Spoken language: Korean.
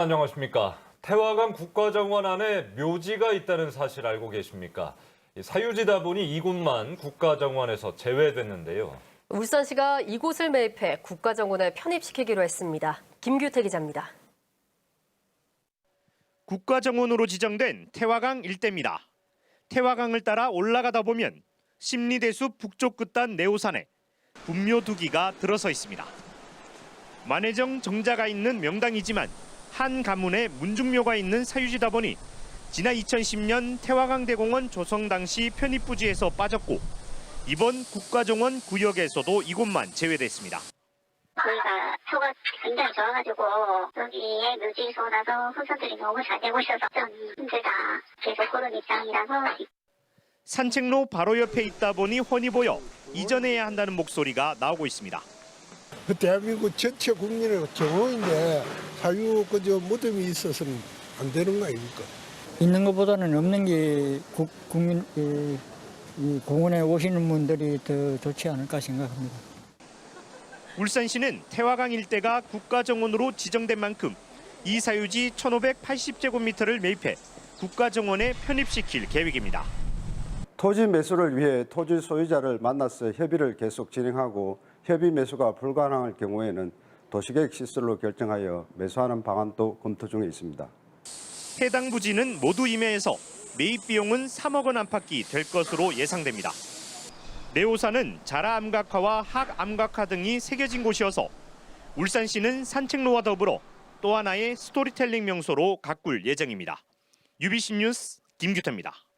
안녕하십니까. 태화강 국가정원 안에 묘지가 있다는 사실 알고 계십니까? 이 사유지다 보니 이곳만 국가정원에서 제외됐는데요. 울산시가 이곳을 매입해 국가정원에 편입시키기로 했습니다. 김규태 기자입니다. 국가정원으로 지정된 태화강 일대입니다. 태화강을 따라 올라가다 보면 심리대숲 북쪽 끝단 내오산에 분묘 두 기가 들어서 있습니다. 만해정 정자가 있는 명당이지만 한 가문에 문중묘가 있는 사유지다 보니 지난 2010년 태화강 대공원 조성 당시 편입 부지에서 빠졌고 이번 국가정원 구역에서도 이곳만 제외됐습니다. 거기가 표가 굉장히 좋아가지고 여기에 묘지소 나서 후손들이 너무 잘 되고 있어서 좀 힘들다 계속 그런 입장이라서 산책로 바로 옆에 있다 보니 훤히 보여 이전해야 한다는 목소리가 나오고 있습니다. 그 대한민국 전체 국민의 정호인데 사유 그저 무덤이 있어서는 안 되는 거 아닙니까? 있는 것보다는 없는 게 국, 국민 이, 이 공원에 오시는 분들이 더 좋지 않을까 생각합니다. 울산시는 태화강 일대가 국가정원으로 지정된 만큼 이 사유지 1,580제곱미터를 매입해 국가정원에 편입시킬 계획입니다. 토지 매수를 위해 토지 소유자를 만나서 협의를 계속 진행하고 협의 매수가 불가능할 경우에는 도시계획 시설로 결정하여 매수하는 방안도 검토 중에 있습니다. 해당 부지는 모두 임야에서 매입 비용은 3억 원 안팎이 될 것으로 예상됩니다. 내오산은 자라 암각화와 학 암각화 등이 새겨진 곳이어서 울산시는 산책로와 더불어 또 하나의 스토리텔링 명소로 가꿀 예정입니다. UBC 뉴스 김규태입니다.